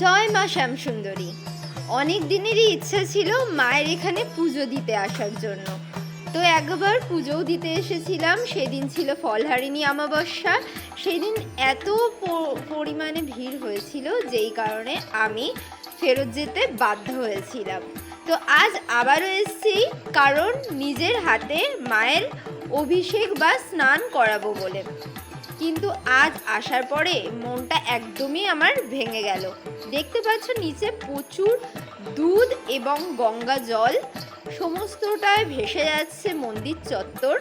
জয় মা শ্যামসুন্দরী। অনেক দিনেরই ইচ্ছা ছিল মায়ের এখানে পুজো দিতে আসার জন্য। তো একবার পুজোও দিতে এসেছিলাম। সেদিন ছিল ফলহারিণী অমাবস্যা। সেদিন এত পরিমাণে ভিড় হয়েছিল যেই কারণে আমি ফেরত যেতে বাধ্য হয়েছিলাম। তো আজ আবারও এসেছি, কারণ নিজের হাতে মায়ের অভিষেক বা স্নান করাবো বলে। কিন্তু আজ আসার পরে মনটা একদমই আমার ভেঙে গেল। দেখতে পাচ্ছ নিচে প্রচুর দুধ এবং গঙ্গা জল সমস্তটায় ভেসে যাচ্ছে মন্দির চত্বর।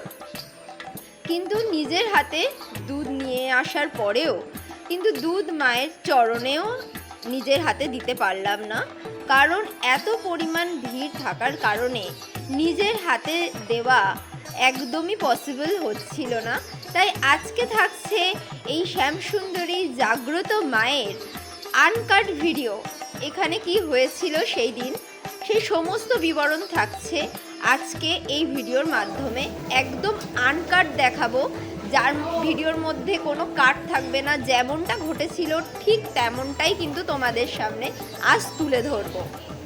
কিন্তু নিজের হাতে দুধ নিয়ে আসার পরেও, কিন্তু দুধ মায়ের চরণেও নিজের হাতে দিতে পারলাম না। কারণ এত পরিমাণ ভিড় থাকার কারণে নিজের হাতে দেওয়া একদমই পসিবল হচ্ছিল না। তাই আজকে থাকছে এই শ্যামসুন্দরী জাগ্রত মায়ের আনকাট ভিডিও। এখানে কি হয়েছিল সেই দিন? সেই সমস্ত বিবরণ থাকছে আজকে এই ভিডিওর মাধ্যমে। একদম আনকাট দেখাবো, যার ভিডিওর মধ্যে কোনো কাট থাকবে না। যেমনটা ঘটেছিল ঠিক তেমনটাই কিন্তু তোমাদের সামনে আজ তুলে ধরবো।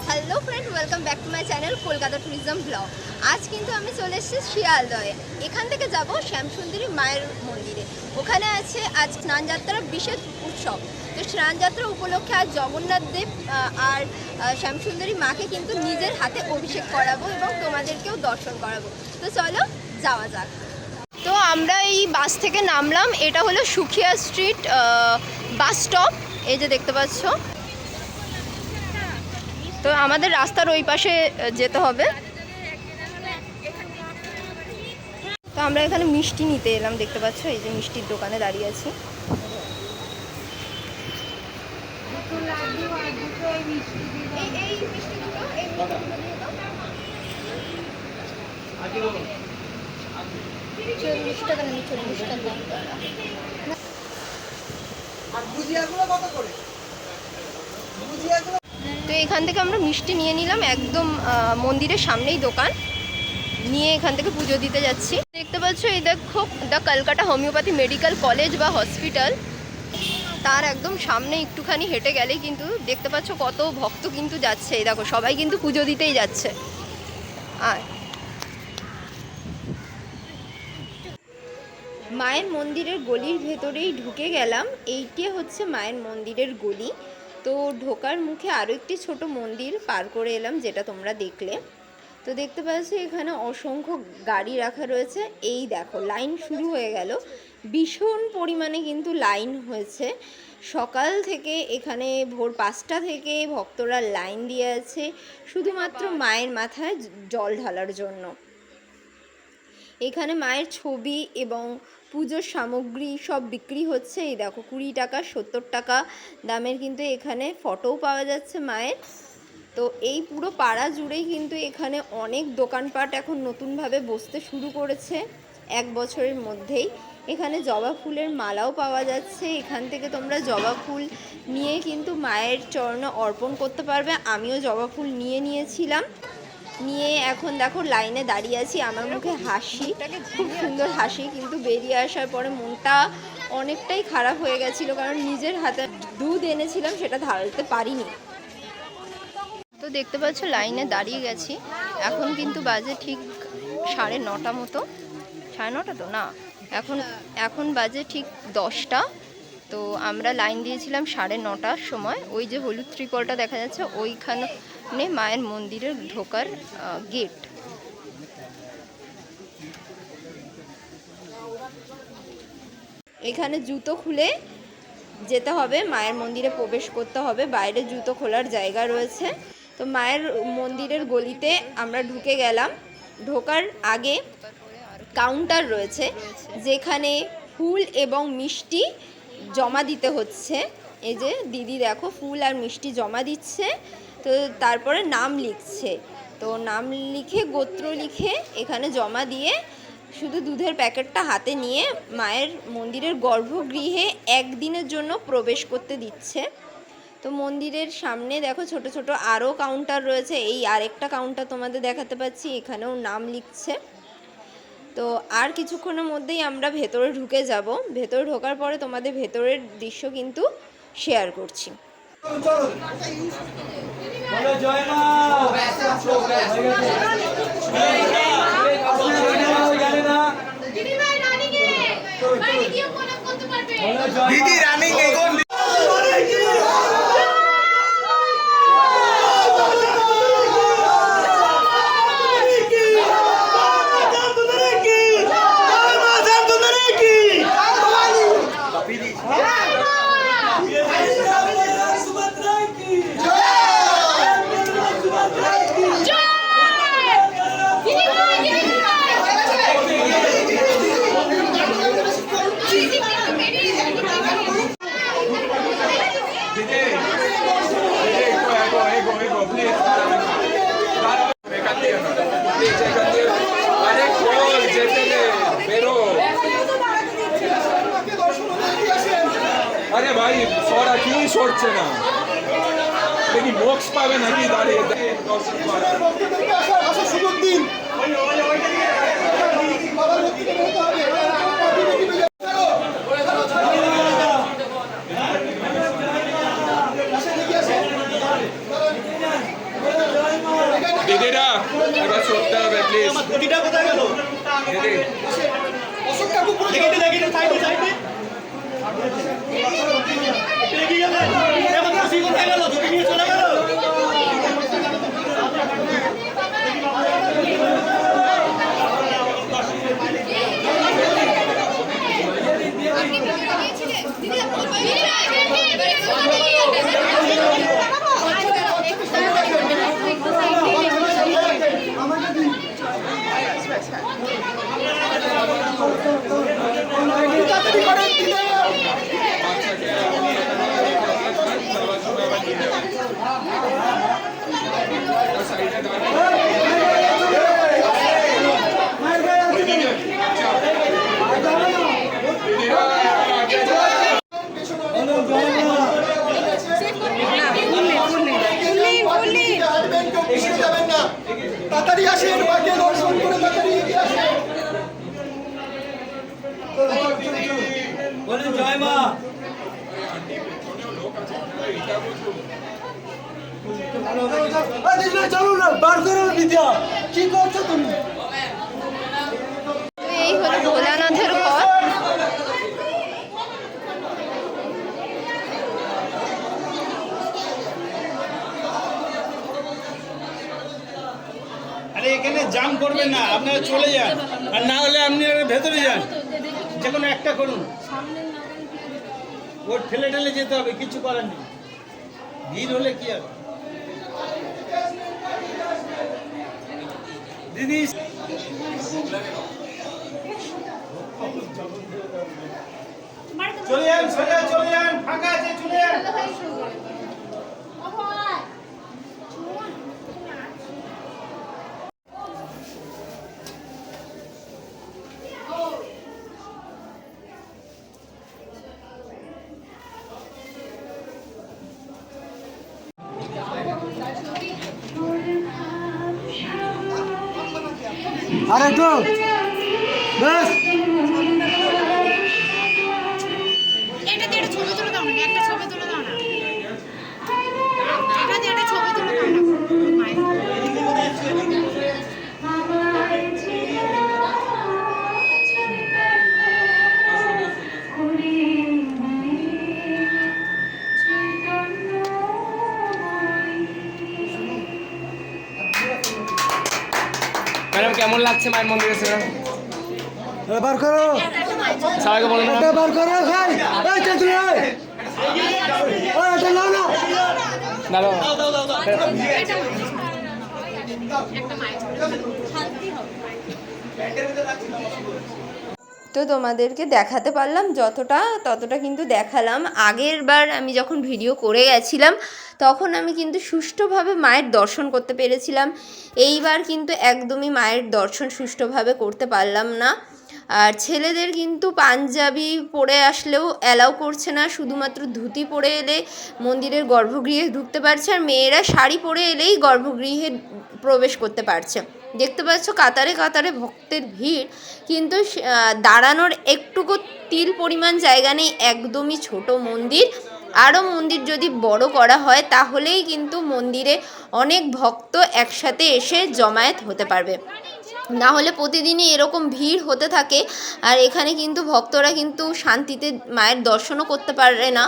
Hello friend welcome back to my channel Kolkata tourism blog আজ কিন্তু আমি চলে এসেছি শিয়ালদয়ে এখান থেকে যাব শ্যামসুন্দরী মায়ের মন্দিরে। ওখানে আছে আজ স্নানযাত্রার বিশেষ উৎসব। তো স্নানযাত্রা উপলক্ষে আজ জগন্নাথ দেব আর শ্যামসুন্দরী মাকে কিন্তু নিজের হাতে অভিষেক করাবো এবং তোমাদেরকেও দর্শন করাবো। তো চলো, যাওয়া যাক। তো আমরা এই বাস থেকে নামলাম। এটা হলো সুখিয়া স্ট্রিট বাস স্টপ। এই যে দেখতে পাচ্ছ তো আমাদের রাস্তার ওই পাশে যেতে হবে। তো আমরা এখানে মিষ্টি নিতে এলাম, দেখতে পাচ্ছ? এই যে মিষ্টির দোকানে দাঁড়িয়ে আছি। ভুজিয়াগুলো তো এখান থেকে আমরা মিষ্টি নিয়ে নিলাম একদম মন্দিরের সামনেই দোকান। নিয়ে এখান থেকে পুজো দিতে যাচ্ছি। দেখতে পাচ্ছ, এই দেখো the Kolkata homeopathy medical college বা হসপিটাল। তার একদম সামনে একটুখানি হেঁটে গেলেই কিন্তু দেখতে পাচ্ছ, কত ভক্ত কিন্তু যাচ্ছে। এই দেখো, সবাই কিন্তু পুজো দিতেই যাচ্ছে। আর মায়ের মন্দিরের গলির ভেতরেই ঢুকে গেলাম। এইটি হচ্ছে মায়ের মন্দিরের গলি। তো ঢোকার মুখে আরও একটি ছোট মন্দির পার করে এলাম, যেটা তোমরা দেখলে। তো দেখতে পাচ্ছ এখানে অসংখ্য গাড়ি রাখা রয়েছে। এই দেখো, লাইন শুরু হয়ে গেল। ভীষণ পরিমাণে কিন্তু লাইন হয়েছে। সকাল থেকে এখানে ভোর পাঁচটা থেকে ভক্তরা লাইন দিয়ে আছে, শুধুমাত্র মায়ের মাথায় জল ঢালার জন্য। এখানে মায়ের ছবি এবং পুজোর সামগ্রী সব বিক্রি হচ্ছে। এই দেখো, কুড়ি টাকা, সত্তর টাকা দামের কিন্তু এখানে ফটোও পাওয়া যাচ্ছে মায়ের। তো এই পুরো পাড়া জুড়েই কিন্তু এখানে অনেক দোকানপাট এখন নতুনভাবে বসতে শুরু করেছে এক বছরের মধ্যেই। এখানে জবা ফুলের মালাও পাওয়া যাচ্ছে। এখান থেকে তোমরা জবা ফুল নিয়ে কিন্তু মায়ের চরণে অর্পণ করতে পারবে। আমিও জবা ফুল নিয়ে নিয়েছিলাম। নিয়ে এখন দেখো লাইনে দাঁড়িয়ে আছি, আমার মুখে হাসি, খুব সুন্দর হাসি, কিন্তু বেরিয়ে আসার পরে মনটা অনেকটাই খারাপ হয়ে গেছিল, কারণ নিজের হাতে দুধ এনেছিলাম, সেটা ঢালতে পারিনি। তো দেখতে পাচ্ছ, লাইনে দাঁড়িয়ে গেছি। এখন কিন্তু বাজে ঠিক সাড়ে নটা মতো। সাড়ে নটা তো? না। এখন এখন বাজে ঠিক দশটা। তো আমরা লাইন দিয়েছিলাম সাড়ে নটার সময়। ওই যে হলুদ ত্রিপলটা দেখা যাচ্ছে, ওইখানে মায়ের মন্দিরের ঢোকার গেট এখানে জুতো খুলে যেতে হবে মায়ের মন্দিরে প্রবেশ করতে হবে বাইরে জুতো খোলার জায়গা রয়েছে তো মায়ের মন্দিরের গলিতে আমরা ঢুকে গেলাম ঢোকার আগে কাউন্টার রয়েছে, যেখানে ফুল এবং মিষ্টি জমা দিতে হচ্ছে। এই যে দিদি দেখো, ফুল আর মিষ্টি জমা দিচ্ছে। তো তারপরে নাম লিখছে। তো নাম লিখে, গোত্র লিখে এখানে জমা দিয়ে শুধু দুধের প্যাকেটটা হাতে নিয়ে মায়ের মন্দিরের গর্ভগৃহে একদিনের জন্য প্রবেশ করতে দিচ্ছে। তো মন্দিরের সামনে দেখো ছোট ছোট আরও কাউন্টার রয়েছে। এই আরেকটা কাউন্টার তোমাদের দেখাতে পাচ্ছি, এখানেও নাম লিখছে। তো আর কিছুক্ষণের মধ্যেই আমরা ভেতরে ঢুকে যাব। ভেতরে ঢোকার পরে তোমাদের ভেতরের দৃশ্য কিন্তু শেয়ার করছি। বলো জয় মা। হয়ে গেছে। জানে না দিদিভাই রানীকে বাইরে গিয়ে প্রণাম করতে পারবে বলো জয় মা। দিদি রানিং দিদিভাই আরে খোল যেতে দে বেরো আরে ভাই সরা কি সরছে না? দেখি মোক্স পাবে নাকি দাঁড়িয়ে? করা দিদিরা এবার সরতে হবে প্লিজ কোথায় গেল দিদি দেখি দেখি সাইডে সাইডে এগিয়ে গেল এবার কাশি কোথায় গেল তুমি নিয়ে চলে গেল বলো জয় মা তাড়াতাড়ি আসেন মাকে দর্শন করে তাড়াতাড়ি এগিয়ে আসেন বলেন জয় মা চলো না বার করো কি করছ তুমি? এই হলো ভোলানাথের ঘর। আরে এখানে জাম করবেন না আপনারা চলে যান। আর না হলে আপনি ভেতরে যান। যে কোনো একটা করুন। ওর ঠেলে ঠেলে যেতে হবে কিছু করার নেই। ভিড় হলে কি হবে? দিদি চলে যান চলে যান ফাঁকা আছে চলে যান। আরে ম্যাডাম কেমন লাগছে মায়ের মন্দিরে সেটা? বার করো। সবাইকে বলুন বার করো ভাই এই ওই এটা নাও না। দাদা তো তোমাদেরকে দেখাতে পারলাম যতটা, ততটা কিন্তু দেখালাম। আগের বার আমি যখন ভিডিও করে গেছিলাম, তখন আমি কিন্তু সুষ্ঠুভাবে মায়ের দর্শন করতে পেরেছিলাম। এইবার কিন্তু একদমই মায়ের দর্শন সুষ্ঠুভাবে করতে পারলাম না। আর ছেলেদের কিন্তু পাঞ্জাবি পরে আসলেও অ্যালাউ করছে না, শুধুমাত্র ধুতি পরে এলে মন্দিরের গর্ভগৃহে ঢুকতে পারছে, আর মেয়েরা শাড়ি পরে এলেই গর্ভগৃহে প্রবেশ করতে পারছে। দেখতে পাচ্ছ কাতারে কাতারে ভক্তের ভিড়, কিন্তু দাঁড়ানোর একটুকু তিল পরিমাণ জায়গা নেই, একদমই ছোট মন্দির। আরও মন্দির যদি বড় করা হয়, তাহলেই কিন্তু মন্দিরে অনেক ভক্ত একসাথে এসে জমায়েত হতে পারবে। না হলে প্রতিদিনই এরকম ভিড় হতে থাকে, আর এখানে কিন্তু ভক্তরা কিন্তু শান্তিতে মায়ের দর্শনও করতে পারে না।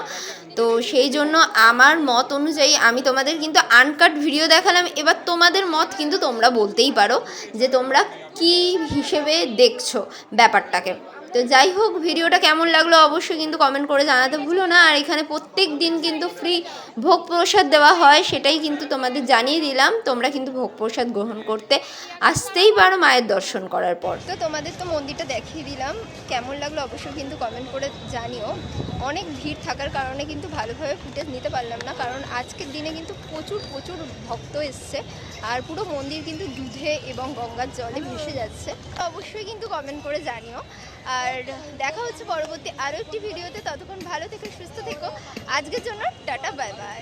তো সেই জন্য আমার মত অনুযায়ী আমি তোমাদের কিন্তু আনকাট ভিডিও দেখালাম। এবার তোমাদের মত কিন্তু তোমরা বলতেই পারো যে তোমরা কি হিসেবে দেখছ ব্যাপারটাকে। তো যাই হোক, ভিডিওটা কেমন লাগল অবশ্যই কিন্তু কমেন্ট করে জানাতে ভুলো না। আর এখানে প্রত্যেক দিন কিন্তু ফ্রি ভোগ প্রসাদ দেওয়া হয়, সেটাই কিন্তু তোমাদের জানিয়ে দিলাম। তোমরা কিন্তু ভোগ প্রসাদ গ্রহণ করতে আসতেই পারো মায়ের দর্শন করার পর। তো তোমাদের তো মন্দিরটা দেখিয়ে দিলাম। কেমন লাগল অবশ্যই কিন্তু কমেন্ট করে জানিও। অনেক ভিড় থাকার কারণে কিন্তু ভালোভাবে ফুটেজ নিতে পারলাম না, কারণ আজকের দিনে কিন্তু প্রচুর প্রচুর ভক্ত এসছে। আর পুরো মন্দির কিন্তু দুধে এবং গঙ্গার জলে ভেসে যাচ্ছে। অবশ্যই কিন্তু কমেন্ট করে জানিও। আর দেখা হচ্ছে পরবর্তী আরও একটি ভিডিওতে। ততক্ষণ ভালো থেকো, সুস্থ থেকো। আজকের জন্য টাটা বাই বাই